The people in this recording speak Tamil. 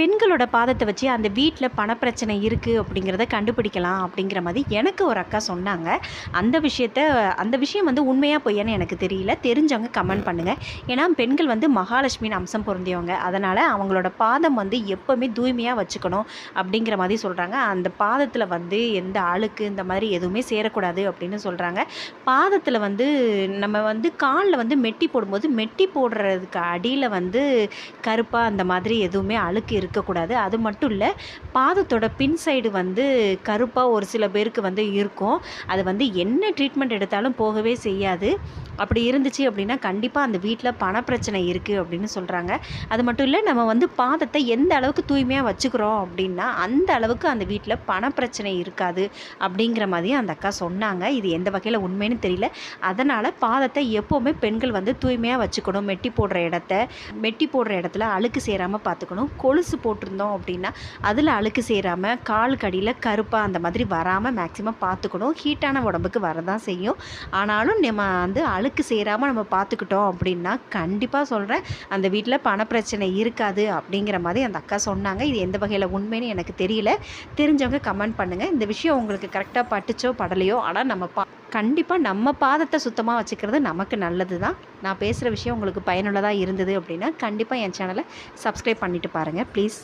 பெண்களோட பாதத்தை வச்சு அந்த வீட்டில் பணப்பிரச்சனை இருக்குது அப்படிங்கிறத கண்டுபிடிக்கலாம் அப்படிங்கிற மாதிரி எனக்கு ஒரு அக்கா சொன்னாங்க. அந்த விஷயத்த அந்த விஷயம் வந்து உண்மையாக பொய்யான்னு எனக்கு தெரியல. தெரிஞ்சவங்க கமெண்ட் பண்ணுங்கள் ஏன்னா பெண்கள் வந்து மகாலட்சுமியின் அம்சம் பொருந்தியவங்க. அதனால் அவங்களோட பாதம் வந்து எப்போவுமே தூய்மையாக வச்சுக்கணும் அப்படிங்கிற மாதிரி சொல்கிறாங்க அந்த பாதத்தில் வந்து எந்த அழுக்கு இந்த மாதிரி எதுவுமே சேரக்கூடாது அப்படின்னு சொல்கிறாங்க பாதத்தில் வந்து நம்ம வந்து காலில் வந்து மெட்டி போடும்போது மெட்டி போடுறதுக்கு அடியில் வந்து கருப்பாக அந்த மாதிரி எதுவுமே அழுக்கு இருக்குது இருக்கக்கூடாது. அது மட்டும் இல்லை பாதத்தோட பின் சைடு வந்து கருப்பாக ஒரு சில பேருக்கு வந்து இருக்கும். அது வந்து என்ன ட்ரீட்மெண்ட் எடுத்தாலும் போகவே செய்யாது. அப்படி இருந்துச்சு அப்படின்னா கண்டிப்பாக அந்த வீட்டில் பணப்பிரச்சனை இருக்குது அப்படின்னு சொல்கிறாங்க அது மட்டும் இல்லை நம்ம வந்து பாதத்தை எந்த அளவுக்கு தூய்மையாக வச்சுக்கிறோம் அப்படின்னா அந்த அளவுக்கு அந்த வீட்டில் பணப்பிரச்சனை இருக்காது அப்படிங்கிற மாதிரி அந்த அக்கா சொன்னாங்க. இது எந்த வகையில் உண்மைன்னு தெரியல. அதனால் பாதத்தை எப்போவுமே பெண்கள் வந்து தூய்மையாக வச்சுக்கணும். மெட்டி போடுற இடத்த மெட்டி போடுற இடத்துல அழுக்கு சேராமல் பார்த்துக்கணும் கொலுசு போட்டிருந்தோம் அப்படின்னா அதில் அழுக்கு சேராமல் கால் கடியில் கருப்பாக அந்த மாதிரி வராமல் மேக்ஸிமம் பார்த்துக்கணும். ஹீட்டான உடம்புக்கு வரதான் செய்யும். ஆனாலும் நம்ம வந்து அழுக்கு சேராமல் நம்ம பார்த்துக்கிட்டோம் அப்படின்னா கண்டிப்பாக சொல்கிறேன் அந்த வீட்டில் பணப்பிரச்சனை இருக்காது அப்படிங்கிற மாதிரி அந்த அக்கா சொன்னாங்க. இது எந்த வகையில் உண்மைன்னு எனக்கு தெரியல. தெரிஞ்சவங்க கமெண்ட் பண்ணுங்கள் இந்த விஷயம் உங்களுக்கு கரெக்டாக பட்டுச்சோ படலையோ ஆனால் நம்ம பா கண்டிப்பாக நம்ம பாதத்தை சுத்தமாக வச்சுக்கிறது நமக்கு நல்லது தான் நான் பேசுகிற விஷயம் உங்களுக்கு பயனுள்ளதாக இருந்தது அப்படின்னா கண்டிப்பாக என் சேனலை சப்ஸ்கிரைப் பண்ணிவிட்டு பாருங்கள் ப்ளீஸ்